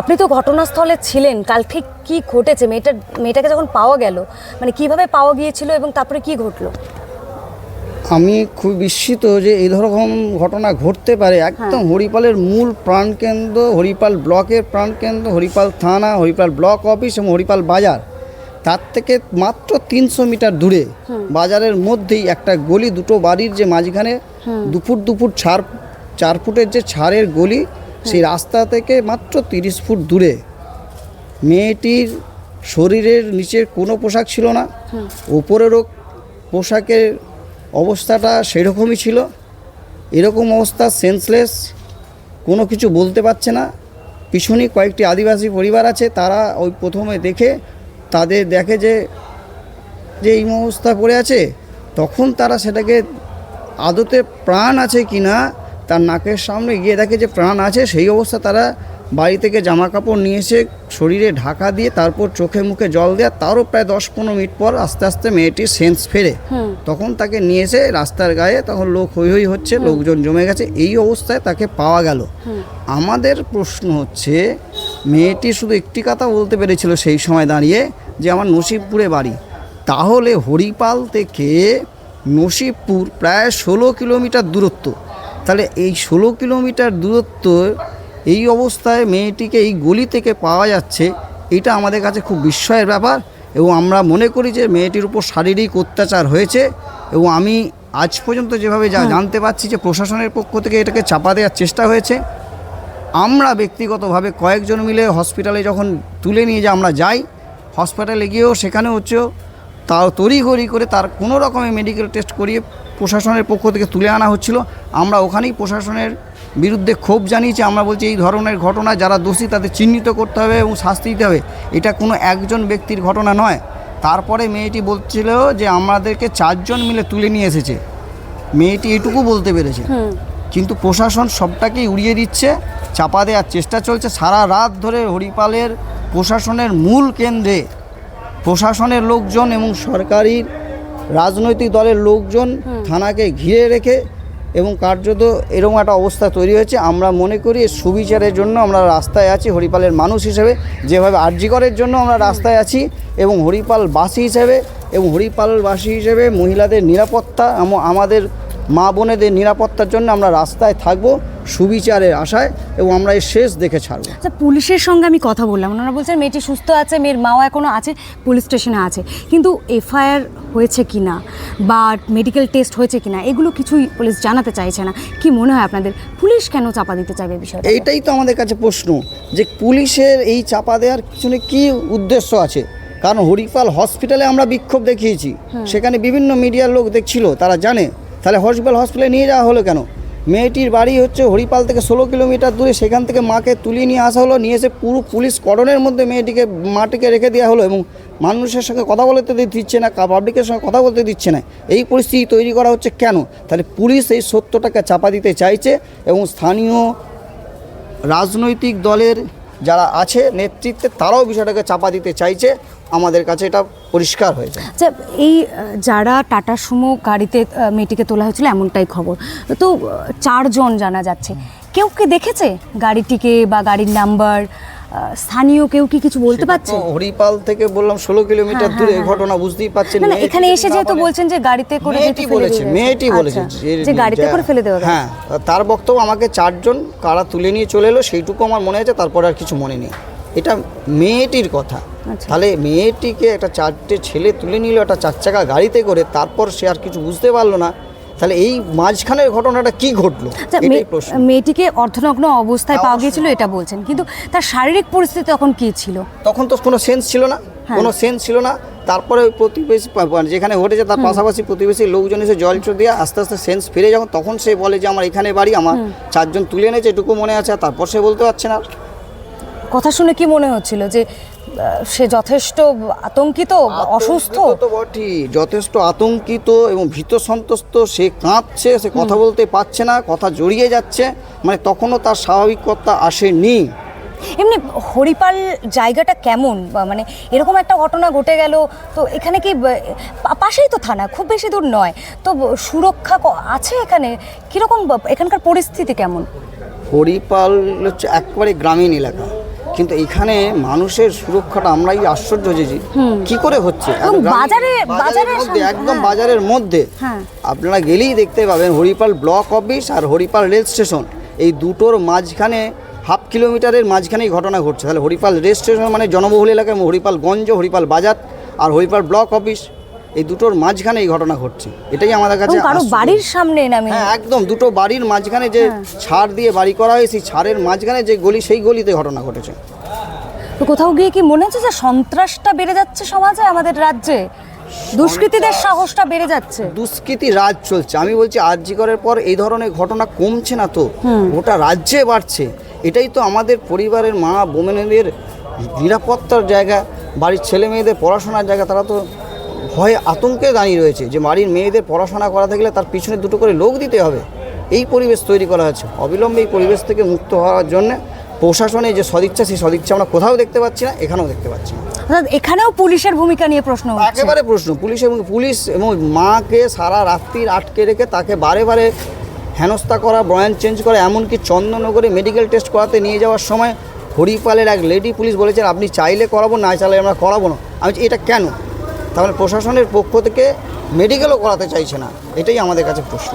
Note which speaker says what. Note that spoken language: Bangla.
Speaker 1: আপনি তো ঘটনাস্থলে ছিলেন কাল ঠিক কি ঘটেছে? মেয়েটার মেয়েটাকে যখন পাওয়া গেল মানে কীভাবে পাওয়া গিয়েছিল এবং তারপরে কি ঘটলো?
Speaker 2: আমি খুব বিস্মিত যে এই রকম ঘটনা ঘটতে পারে। একদম হরিপালের মূল প্রাণকেন্দ্র হরিপাল ব্লকের প্রাণকেন্দ্র হরিপাল থানা হরিপাল ব্লক অফিস এবং হরিপাল বাজার। তার থেকে মাত্র তিনশো মিটার দূরে। বাজারের মধ্যেই একটা গলি দুটো বাড়ির যে মাঝখানে দুপুর দুপুর ছাড় চার ফুটের যে ছাড়ের গলি সেই রাস্তা থেকে মাত্র তিরিশ ফুট দূরে মেয়েটির শরীরের নিচের কোনো পোশাক ছিল না। ওপরেরও পোশাকের অবস্থাটা সেরকমই ছিল। এরকম অবস্থা সেন্সলেস কোনো কিছু বলতে পারছে না। পিছনে কয়েকটি আদিবাসী পরিবার আছে তারা ওই প্রথমে দেখে তাদের দেখে যে যে এই অবস্থা পড়ে আছে তখন তারা সেটাকে আদতে প্রাণ আছে কি না তার নাকের সামনে গিয়ে দেখে যে প্রাণ আছে সেই অবস্থা তারা বাড়ি থেকে জামা কাপড় নিয়ে এসে শরীরে ঢাকা দিয়ে তারপর চোখে মুখে জল দেওয়া তারও প্রায় দশ পনেরো মিনিট পর আস্তে আস্তে মেয়েটির সেন্স ফেরে। তখন তাকে নিয়ে এসে রাস্তার গায়ে তখন লোক হই হই হচ্ছে লোকজন জমে গেছে এই অবস্থায় তাকে পাওয়া গেল। আমাদের প্রশ্ন হচ্ছে মেয়েটি শুধু একটি কথা বলতে পেরেছিল সেই সময় দাঁড়িয়ে যে আমার নসিবপুরে বাড়ি। তাহলে হরিপাল থেকে নসিবপুর প্রায় ষোলো কিলোমিটার দূরত্ব। তাহলে এই ষোলো কিলোমিটার দূরত্ব এই অবস্থায় মেয়েটিকে এই গলি থেকে পাওয়া যাচ্ছে এটা আমাদের কাছে খুব বিস্ময়ের ব্যাপার এবং আমরা মনে করি যে মেয়েটির উপর শারীরিক অত্যাচার হয়েছে এবং আমি আজ পর্যন্ত যেভাবে যা জানতে পারছি যে প্রশাসনের পক্ষ থেকে এটাকে চাপা দেওয়ার চেষ্টা হয়েছে। আমরা ব্যক্তিগতভাবে কয়েকজন মিলে হসপিটালে যখন তুলে নিয়ে যে আমরা যাই হসপিটালে গিয়েও সেখানে হচ্ছে তাও তড়িঘড়ি করে তার কোনো রকমের মেডিকেল টেস্ট করিয়ে প্রশাসনের পক্ষ থেকে তুলে আনা হচ্ছিল। আমরা ওখানেই প্রশাসনের বিরুদ্ধে ক্ষোভ জানিয়েছি। আমরা বলছি এই ধরনের ঘটনা যারা দোষী তাদের চিহ্নিত করতে হবে এবং শাস্তি দিতে হবে। এটা কোনো একজন ব্যক্তির ঘটনা নয়। তারপরে মেয়েটি বলছিল যে আমাদেরকে চারজন মিলে তুলে নিয়ে এসেছে। মেয়েটি এটুকু বলতে পেরেছে। কিন্তু প্রশাসন সবটাকেই উড়িয়ে দিচ্ছে চাপা দেওয়ার চেষ্টা চলছে। সারা রাত ধরে হরিপালের প্রশাসনের মূল কেন্দ্রে প্রশাসনের লোকজন এবং সরকারি রাজনৈতিক দলের লোকজন থানাকে ঘিরে রেখে এবং কার্যত এরকম একটা অবস্থা তৈরি হয়েছে। আমরা মনে করি সুবিচারের জন্য আমরা রাস্তায় আছি হরিপালের মানুষ হিসেবে যেভাবে আর্যিকরের জন্য আমরা রাস্তায় আছি এবং হরিপালবাসী হিসেবে এবং হরিপালবাসী হিসেবে মহিলাদের নিরাপত্তা আমাদের মা বোনেদের নিরাপত্তার জন্য আমরা রাস্তায় থাকব সুবিচারের আশায় এবং আমরা এর শেষ দেখে ছাড়ব।
Speaker 1: আচ্ছা পুলিশের সঙ্গে আমি কথা বললাম। ওনারা বলছেন মেয়েটি সুস্থ আছে মেয়ের মাও এখনও আছে পুলিশ স্টেশনে আছে। কিন্তু এফআইআর হয়েছে কি না বা মেডিকেল টেস্ট হয়েছে কি না এগুলো কিছুই পুলিশ জানাতে চাইছে না। কি মনে হয় আপনাদের? পুলিশ কেন চাপা দিতে চাইবে বিষয়টা?
Speaker 2: এইটাই তো আমাদের কাছে প্রশ্ন যে পুলিশের এই চাপা দেওয়ার পিছনে কি উদ্দেশ্য আছে? কারণ হরিপাল হসপিটালে আমরা বিক্ষোভ দেখিয়েছি। সেখানে বিভিন্ন মিডিয়ার লোক দেখছিল তারা জানে। তাহলে হসপিটাল হসপিটালে নিয়ে যাওয়া হলো কেন? মেয়েটির বাড়ি হচ্ছে হরিপাল থেকে ষোলো কিলোমিটার দূরে, সেখান থেকে মাকে তুলে নিয়ে আসা হলো, নিয়ে এসে পুরো পুলিশ করণের মধ্যে মেয়েটিকে, মাটিকে রেখে দেওয়া হলো এবং মানুষের সঙ্গে কথা বলতে দিচ্ছে না পাবলিকের সঙ্গে কথা বলতে দিচ্ছে না। এই পরিস্থিতি তৈরি করা হচ্ছে কেন? তাহলে পুলিশ এই সত্যটাকে চাপা দিতে চাইছে এবং স্থানীয় রাজনৈতিক দলের যারা আছে নেতৃত্বে, তারাও বিষয়টাকে চাপা দিতে চাইছে। আমাদের কাছে এটা পরিষ্কার হয়েছে
Speaker 1: আচ্ছা এই যারা টাটা সুমো গাড়িতে মেয়েটিকে তোলা হয়েছিল এমনটাই খবর। তো চারজন জানা যাচ্ছে। কেউ কি দেখেছে? গাড়িটিকে বা গাড়ির নাম্বার স্থানীয় কেউ কি কিছু বলতে পারছে?
Speaker 2: হরিপাল থেকে বললাম ষোলো কিলোমিটার
Speaker 1: হ্যাঁ,
Speaker 2: দূরে
Speaker 1: হ্যাঁ,
Speaker 2: ঘটনা বুঝতেই পারছেন
Speaker 1: না এখানে এসে যেহেতু বলছেন যে গাড়িতে করে
Speaker 2: মেয়েটি বলেছে মেয়েটি বলেছে
Speaker 1: আচ্ছা,
Speaker 2: যে-
Speaker 1: যে গাড়িতে করে ফেলে দেওয়া
Speaker 2: হ্যাঁ তার বক্তব্য আমাকে চারজন কারা তুলে নিয়ে চলে এলো সেইটুকু আমার মনে আছে তারপর আর কিছু মনে নেই। এটা মেয়েটির কথা।
Speaker 1: আচ্ছা।
Speaker 2: তাহলে মেয়েটিকে একটা চারটে ছেলে তুলে নিল একটা চার চাকা গাড়িতে করে তারপর সে আর কিছু বুঝতে পারল না। তাহলে এই মাঝখানের ঘটনাটা কি ঘটলো?
Speaker 1: আচ্ছা মেয়েটিকে অর্থনগ্ন অবস্থায় পাওয়া গিয়েছিল এটা বলছেন। কিন্তু তার শারীরিক পরিস্থিতি তখন কি ছিল?
Speaker 2: তখন তো কোনো সেন্স ছিল না।
Speaker 1: হ্যাঁ।
Speaker 2: কোনো সেন্স ছিল না। তারপরে ওই প্রতিবেশী পা- যেখানে ঘটেছে তার পাশাপাশি প্রতিবেশী লোকজন এসে জল চো দিয়ে আস্তে আস্তে সেন্স ফিরে যখন তখন সে বলে যে আমার এখানে বাড়ি আমার চারজন তুলে এনেছে এটুকু মনে আছে। আর তারপর সে বলতে পারছে না।
Speaker 1: কথা শুনে কি মনে হচ্ছিল যে সে যথেষ্ট আতঙ্কিত অসুস্থ?
Speaker 2: তো বটেই। যথেষ্ট আতঙ্কিত এবং ভীত সন্ত্রস্ত। সে কাঁপছে সে কথা বলতে পারছে না কথা জড়িয়ে যাচ্ছে। মানে তখনও তার স্বাভাবিকতা আসেনি।
Speaker 1: এমনি হরিপাল জায়গাটা কেমন? মানে এরকম একটা ঘটনা ঘটে গেল তো এখানে কি পাশেই তো থানা খুব বেশি দূর নয়। তো সুরক্ষা আছে এখানে? কীরকম এখানকার পরিস্থিতি কেমন?
Speaker 2: হরিপাল হচ্ছে একবারে গ্রামীণ এলাকা। কিন্তু এখানে মানুষের সুরক্ষাটা আমরাই আশ্চর্য হয়েছি। কি করে হচ্ছে?
Speaker 1: বাজারে- বাজারের
Speaker 2: মধ্যে একদম
Speaker 1: হ্যাঁ।
Speaker 2: বাজারের মধ্যে।
Speaker 1: হ্যাঁ।
Speaker 2: আপনারা গেলেই দেখতে পাবেন হরিপাল ব্লক অফিস আর হরিপাল রেল স্টেশন। এই দুটোর মাঝখানে হাফ কিলোমিটারের মাঝখানেই ঘটনা ঘটছে। তাহলে হরিপাল রেল স্টেশন মানে জনবহুল এলাকা হরিপালগঞ্জ হরিপাল বাজার আর হরিপাল ব্লক অফিস। এই দুটোর মাঝখানে এই ঘটনা ঘটছে। এটাই আমাদের কাছে কারও
Speaker 1: বাড়ির সামনে নামে
Speaker 2: হ্যাঁ একদম দুটো বাড়ির মাঝখানে যে
Speaker 1: হ্যাঁ।
Speaker 2: ছাড় দিয়ে বাড়ি করা হয়েছে সেই ছাড়ের মাঝখানে যে গলি সেই গলিতে ঘটনা ঘটেছে।
Speaker 1: তো কোথাও গিয়ে কি মনে হচ্ছে যে সন্ত্রাসটা বেড়ে যাচ্ছে সমাজে আমাদের রাজ্যে? দুষ্কৃতীদের সাহসটা বেড়ে যাচ্ছে।
Speaker 2: দুষ্কৃতি রাজ চলছে। আমি বলছি আরজিকরের পর এই ধরনের ঘটনা কমছে না তো? গোটা রাজ্যে বাড়ছে। এটাই তো আমাদের পরিবারের মা বোমেনের নিরাপত্তার জায়গা বাড়ির ছেলে মেয়েদের পড়াশোনার জায়গা তারা তো ভয়ে আতঙ্কে দাঁড়িয়ে রয়েছে যে বাড়ির মেয়েদের পড়াশোনা করা থাকলে তার পিছনে দুটো করে লোক দিতে হবে। এই পরিবেশ তৈরি করা হয়েছে অবিলম্বে এই পরিবেশ থেকে মুক্ত হওয়ার জন্য প্রশাসনে যে সদিচ্ছা সেই সদিচ্ছা আমরা কোথাও দেখতে পাচ্ছি না এখানেও দেখতে পাচ্ছি না।
Speaker 1: অর্থাৎ এখানেও পুলিশের ভূমিকা নিয়ে প্রশ্ন
Speaker 2: একেবারে প্রশ্ন। পুলিশ এবং পুলিশ এবং মাকে সারা রাত্রির আটকে রেখে তাকে বারে বারে হেনস্থা করা বয়ান চেঞ্জ করা এমনকি চন্দননগরে মেডিকেল টেস্ট করাতে নিয়ে যাওয়ার সময় হরিপালের এক লেডি পুলিশ বলেছেন আপনি চাইলে করাবো না চাইলে আমরা করাবো না। আমি এটা কেন? তাহলে প্রশাসনের পক্ষ থেকে মেডিকেলও করাতে চাইছে না। এটাই আমাদের কাছে প্রশ্ন।